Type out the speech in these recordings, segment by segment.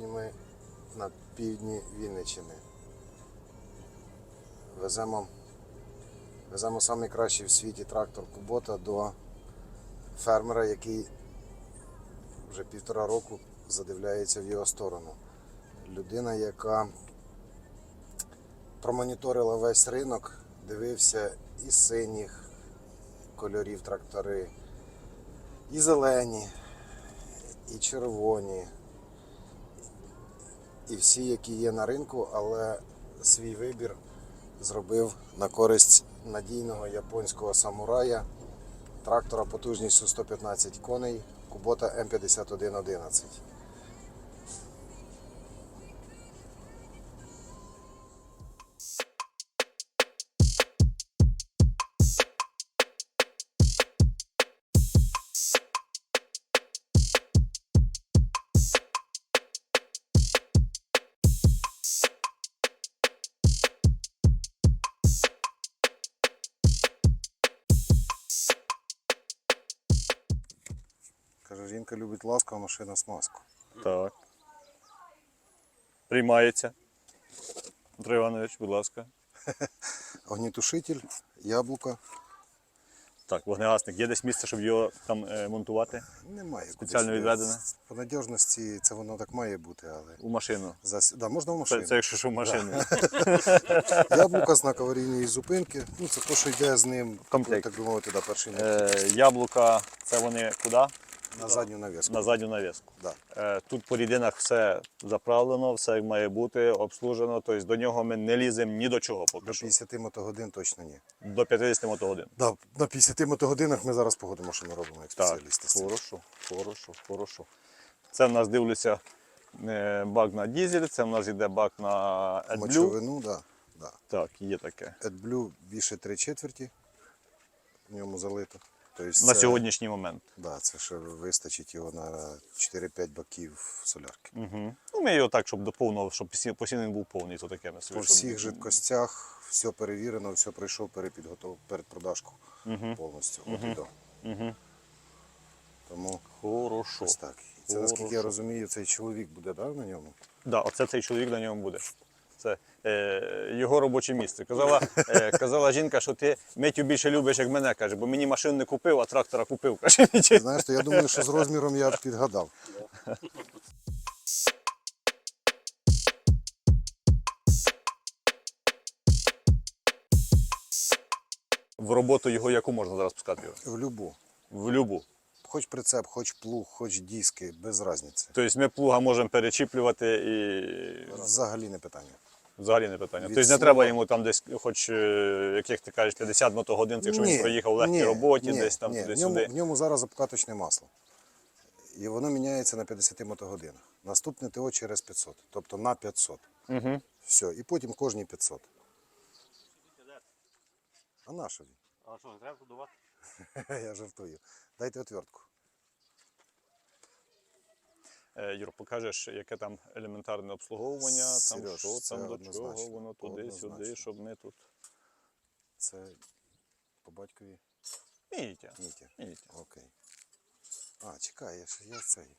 Сьогодні на півдні Вінниччини. Веземо, веземо найкращий в світі трактор Кубота до фермера, який вже півтора року задивляється в його сторону. Людина, яка промоніторила весь ринок, дивився і синіх кольорів трактори, і зелені, і червоні, і всі, які є на ринку, але свій вибір зробив на користь надійного японського самурая, трактора потужністю 115 коней, Кубота М5111. Каже, жінка любить ласку, а машина смазку. Так. Приймається. Дмитро Іванович, будь ласка. Огнітушитель, яблука. Так, вогнегасник. Є десь місце, щоб його там е, монтувати Немає. Спеціально кудись. відведене? По надіжності це воно так має бути, але у машину. зас... да, можна в Це, машину. це якщо що в машину. Яблука, знак аварійної зупинки. Ну, це те, що йде з ним, Комплект. так би мовити, да, перший Е, яблука, це вони куди? На задню навіску. На задню навіску. Да. Е, Тут по рідинах все заправлено, все має бути, обслужено. Тобто до нього ми не ліземо ні до чого поки До 50 мотогодин точно ні. До 50 мотогодин. Да, на 50 мотогодинах ми зараз погодимо, що ми робимо як спеціалісти. хорошо, хорошо, хорошо. Це в нас дивлюся е, бак на дізель, це в нас йде бак на AdBlue. Мочовину, да, да. Так, є таке. AdBlue більше 3 четверті в ньому залито. Тобто На це- сьогоднішній момент. Да, це ще вистачить його на 4-5 баків солярки. Угу. Ну, ми його так, щоб до повного, щоб посі- постійно він був повний, то таке. По щоб- всіх жидкостях все перевірено, все пройшов перепідготов... передпродажку Мгм. повністю. От і до. Мгм. Тому Хорошо. ось так. Це, наскільки я розумію, цей чоловік буде да, на ньому. Да, оце цей чоловік на ньому буде. Це е, його робоче місце. Казала, е, казала жінка, що ти Митю більше любиш, як мене, каже, бо мені машину не купив, а трактора купив. Каже. Знаєш, то я думаю, що з розміром я підгадав. В роботу його яку можна зараз пускати? В любу. В любу. Хоч прицеп, хоч плуг, хоч диски, без різниці. Тобто ми плуга можемо перечіплювати і Взагалі не питання. взагалі не питання. Від Тобто не слова- треба йому там десь, хоч е, яких ти кажеш, 50 мотогодин, якщо він проїхав в легкій ні, роботі, ні, десь там ні. В ньому, туди-сюди. в ньому зараз обкаточне масло. І воно міняється на 50 мотогодинах. Наступне ТО через 500, тобто на 500. Угу. Все, і потім кожні 500. А на що він? А що, не треба будувати? Я жартую. Дайте отвертку. Е, Юр, покажеш, яке там елементарне обслуговування, там Серьож, що це там до чого, однозначно, воно туди-сюди, однозначно. щоб ми тут. Це по батькові Мітя. Мітя. Мітя. Окей. А, чекай, я, ж- я цей.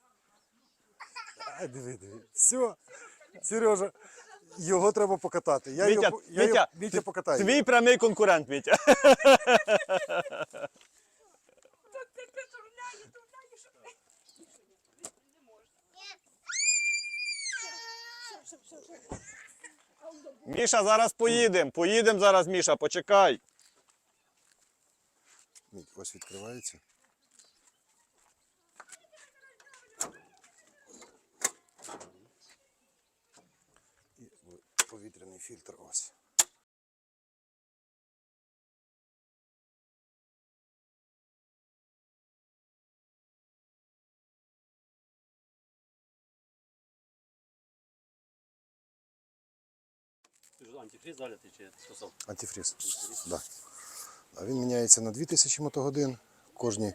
А, диви, диви. Все. Сережа, його треба покатати. Я Мітя, його, я його, Мітя покатає. Твій прямий конкурент, все. Міша, зараз поїдемо. Поїдемо зараз, Міша, почекай. Ось відкривається. І в- повітряний фільтр ось. Далі ти чи що сам? Антифріз. Да. А він міняється на 2000 мотогодин. Кожні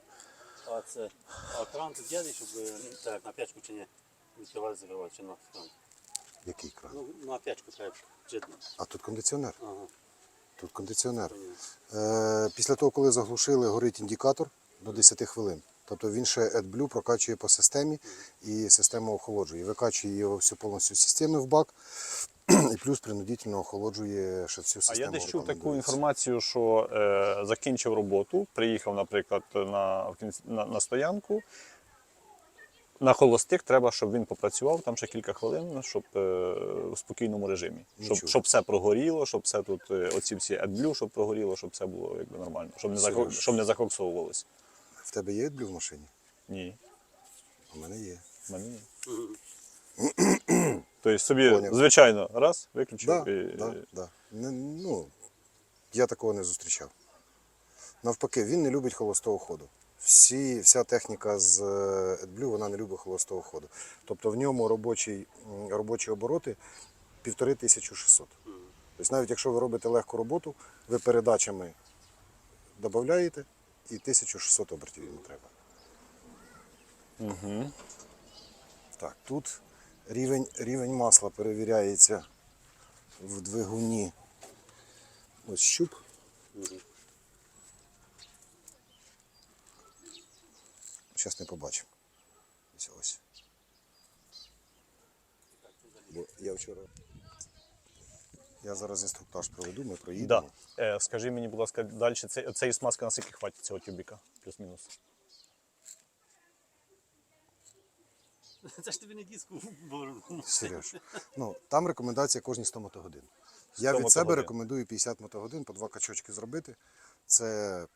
А це а кран тут є, щоб е, так, на п'ячку чи ні? Відкривати, закривати, чи на кран? Який кран? Ну, на п'ячку треба. А тут кондиціонер. Ага, Тут кондиціонер. Е, після того, коли заглушили, горить індикатор до 10 хвилин. Тобто він ще AdBlue прокачує по системі і система охолоджує. Викачує його всю повністю системи в бак, і плюс принудительно охолоджує ще всю А я десь чув таку інформацію, що е, закінчив роботу, приїхав, наприклад, на, на, на стоянку. На холостих треба, щоб він попрацював там ще кілька хвилин, щоб е, в спокійному режимі. Щоб, Нічого. щоб все прогоріло, щоб все тут, е, оці всі AdBlue, щоб прогоріло, щоб все було якби нормально, щоб не, захо, щоб не закоксовувалося. В тебе є AdBlue в машині? Ні, У мене є. в мене ні. Тобто собі, Поняв. звичайно, раз, виключив і. да, да. Не, ну, я такого не зустрічав. Навпаки, він не любить холостого ходу. Всі, вся техніка з е, AdBlue, вона не любить холостого ходу. Тобто в ньому робочий, м, робочі обороти 1500. Тобто навіть якщо ви робите легку роботу, ви передачами додаєте і 1600 обертів йому треба. Угу. Так, тут рівень, рівень масла перевіряється в двигуні. Ось щуп. Зараз не побачимо. Ось ось. Бо я вчора. Я зараз інструктаж проведу, ми Да. проїдемо. Е, скажи мені, будь ласка, далі це, цієї смазки на скільки хватить цього тюбіка? Плюс-мінус. Це ж тобі не диску. Сереж. Ну, там рекомендація кожні 100 мотогодин. Я 100 від себе рекомендую 50 мотогодин, по два качочки зробити. Це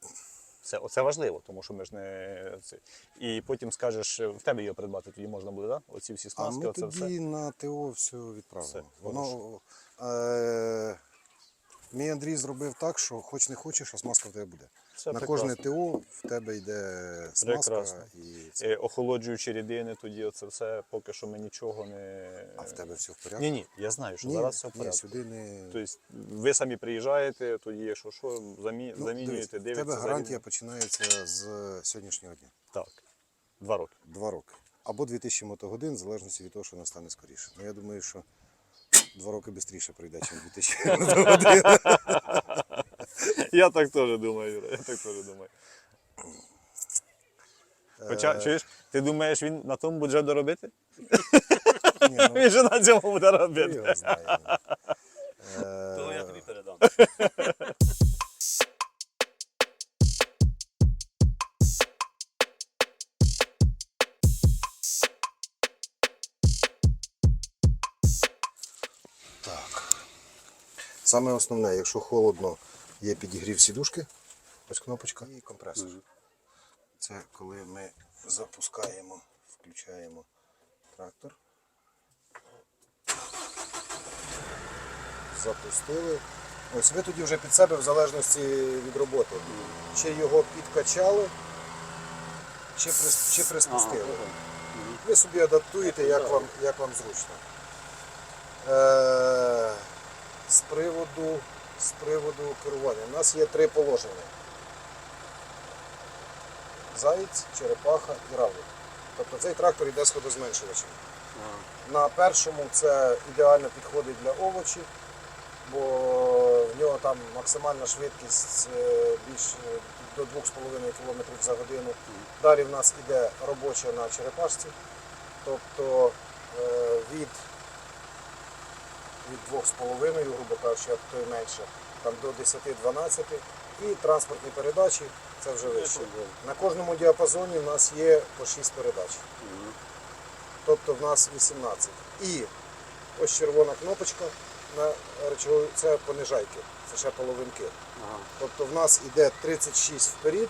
Це, оце важливо, тому що ми ж не це. І потім скажеш, в тебе його придбати, тоді можна буде, так? Да? Оці всі А смазки, ми оце тоді все. на ТО все відправимо. Все, Воно, е, мій Андрій зробив так, що хоч не хочеш, а смазка в тебе буде. Все на прекрасно. кожне ТО в тебе йде смазка. І це. Е, охолоджуючі рідини, тоді оце все, поки що ми нічого не. А в тебе все в порядку? Ні, ні, я знаю, що ні, зараз все в ні, порядку. сюди не. Тобто ви самі приїжджаєте, тоді, якщо що, замі... Ну, замінюєте, в дивитеся. тебе гарантія рівнем. починається з сьогоднішнього дня. Так. Два роки. Два роки. Або 2000 мотогодин, в залежності від того, що настане скоріше. Ну, я думаю, що два роки швидше пройде, ніж 2000 мотогодин. Я так теж думаю, Юра, я так теж думаю. Хоча, чуєш, ти думаєш, він на тому буде доробити? Ні, ну, Він же на цьому буде хто робити. його знає. То я тобі передам. Так. Саме основне, якщо холодно, є підігрів сідушки, ось кнопочка і компресор. Це коли ми запускаємо, включаємо трактор. Запустили. Ось ви тоді вже під себе в залежності від роботи. Чи його підкачали, чи, прис- чи приспустили. Ви собі адаптуєте, як вам, як вам зручно. Е, з приводу, з приводу керування. У нас є три положення. Заєць, черепаха і равлик. Тобто цей трактор йде з ходозменшувачем. На першому це ідеально підходить для овочів, бо в нього там максимальна швидкість е, більш е, до 2,5 км за годину. Далі в нас іде робоча на черепашці, тобто е, від, від 2,5, грубо кажучи, а то й менше, там до 10-12. І транспортні передачі це вже вище. На кожному діапазоні в нас є по 6 передач. Тобто в нас 18. І ось червона кнопочка на речову, це понижайки, це ще половинки. Ага. Тобто в нас іде 36 вперед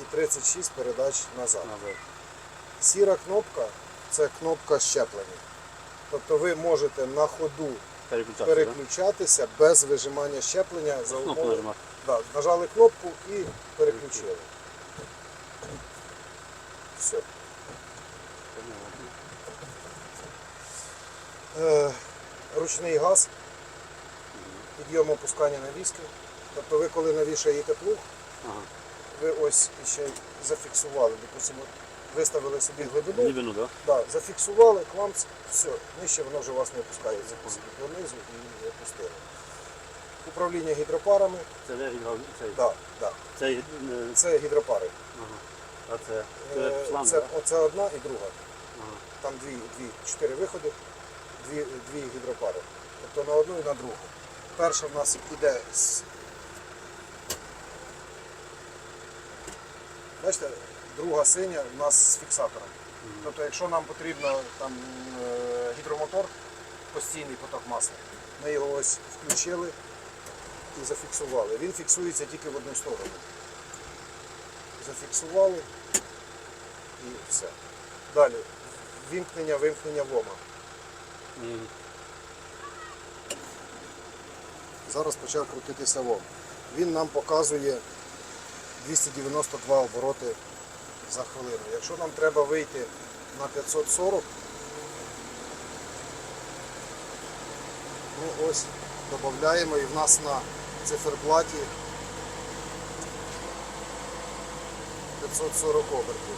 і 36 передач назад. Назад. Сіра кнопка це кнопка щеплення. Тобто ви можете на ходу Переключатися, переключатися без вижимання щеплення за умови. Да, нажали кнопку і переключили. Все. Е, ручний газ, підйом опускання навіски. Тобто ви коли навішаєте плуг, Ага. ви ось ще зафіксували, допустимо, виставили собі глибину, Глибину, да? да, зафіксували, кламц, все, нижче воно вже вас не по собі донизу і опустили. Управління гідропарами, Це де гідро... цей. да, да. Цей, е, це гідропари. Ага. А це, це Е, шланг, Це, да? оце одна і друга. Ага. Там дві, дві, чотири виходи, дві, дві гідропари. Тобто на одну і на другу. Перша в нас іде з. Бачите, друга синя в нас з фіксатором. Тобто, якщо нам потрібно там е, гідромотор, постійний поток масла, ми його ось включили і зафіксували. Він фіксується тільки в одну сторону. Зафіксували і все. Далі. Вімкнення, вимкнення вома. Зараз почав крутитися вом. Він нам показує 292 обороти за хвилину. Якщо нам треба вийти на 540, ну ось додаємо і в нас на циферблаті 540 обертів.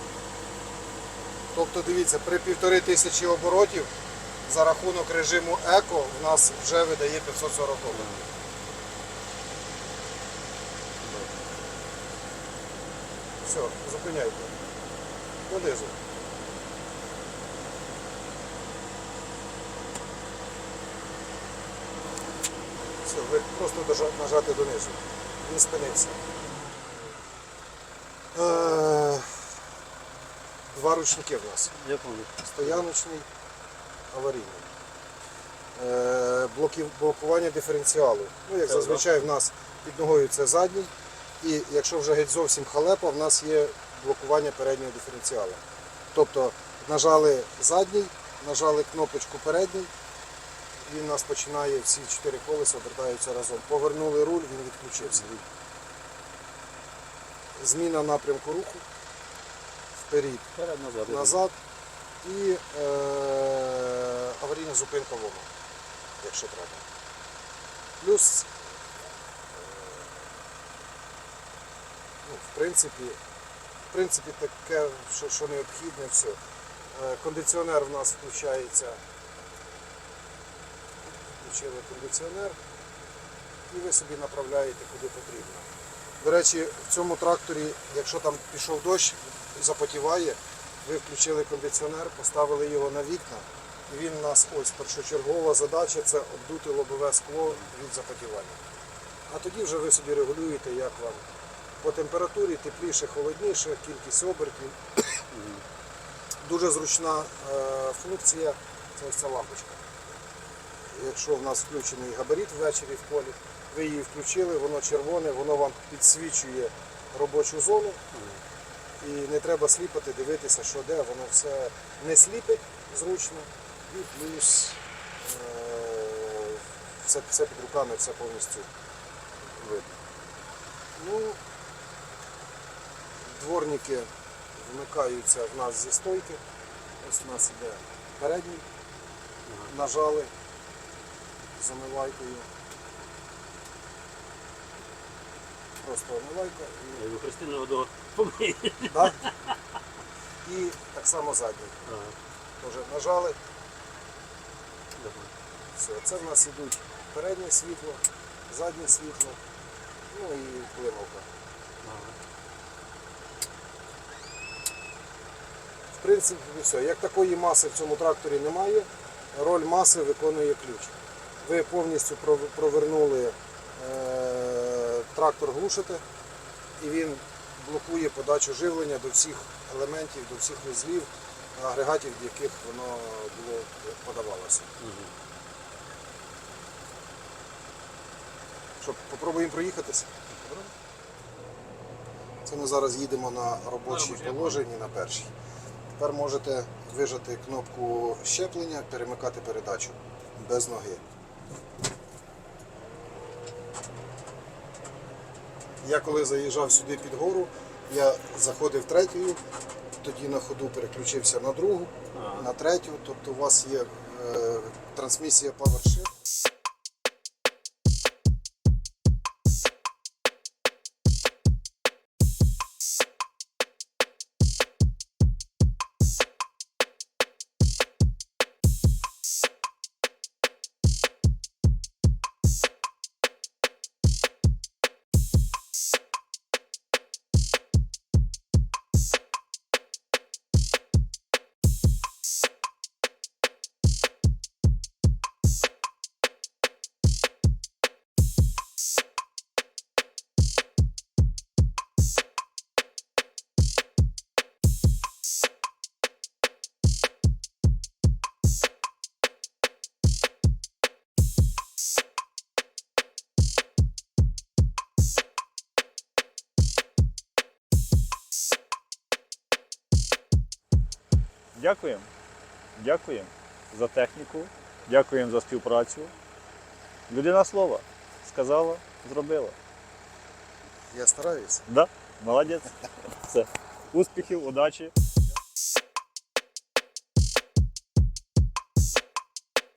Тобто дивіться, при півтори тисячі оборотів за рахунок режиму еко в нас вже видає 540 обертів. Все, зупиняйте. Донизу. Все, ви просто нажати донизу. Він спинився. Е, Два ручники в нас. Я пам'ятаю. Стояночний, аварійний. Е, блоків- блокування диференціалу. Ну, як зазвичай в нас під ногою це задній. І якщо вже геть зовсім халепа, в нас є блокування переднього диференціалу. Тобто нажали задній, нажали кнопочку передній, він у нас починає всі чотири колеса обертаються разом. Повернули руль, він відключився. Зміна напрямку руху. Вперед назад. назад і е, аварійна зупинка вома, якщо треба. Плюс, е, ну, в принципі, в принципі таке, що, що необхідне, все. Е, кондиціонер в нас включається. Включили кондиціонер і ви собі направляєте куди потрібно. До речі, в цьому тракторі, якщо там пішов дощ, запотіває, ви включили кондиціонер, поставили його на вікна, і він у нас ось першочергова задача це обдути лобове скло від запотівання. А тоді вже ви собі регулюєте, як вам по температурі, тепліше, холодніше, кількість обертів. Дуже зручна е, функція це ось ця лампочка. Якщо в нас включений габарит ввечері в полі, ви її включили, воно червоне, воно вам підсвічує робочу зону. І не треба сліпати, дивитися, що де, воно все не сліпить зручно. І плюс все, все під руками, все повністю видно. Ну, дворники вмикаються в нас зі стойки. Ось у нас іде передній. Нажали з омивайкою. Просто омивайка і Христину одного помиє. Да? І так само задній. Ага. Теж нажали. Все. Це в нас ідуть переднє світло, заднє світло, ну і блимавка. Ага. В принципі, все. Як такої маси в цьому тракторі немає, роль маси виконує ключ. Ви повністю провернули е, трактор глушите, і він блокує подачу живлення до всіх елементів, до всіх вузлів, агрегатів, в яких воно було подавалося. Мгм. Що, попробуємо проїхатися? Це ми зараз їдемо на робочій положенні на першій. Тепер можете вижати кнопку щеплення, перемикати передачу без ноги. Я коли заїжджав сюди під гору, я заходив третьою, тоді на ходу переключився на другу, на третю. Тобто у вас є е, трансмісія PowerShift. Дякуємо. Дякуємо за техніку, дякуємо за співпрацю. Людина слова сказала, зробила. Я стараюся. Да, молодець. Все. Успіхів, удачі.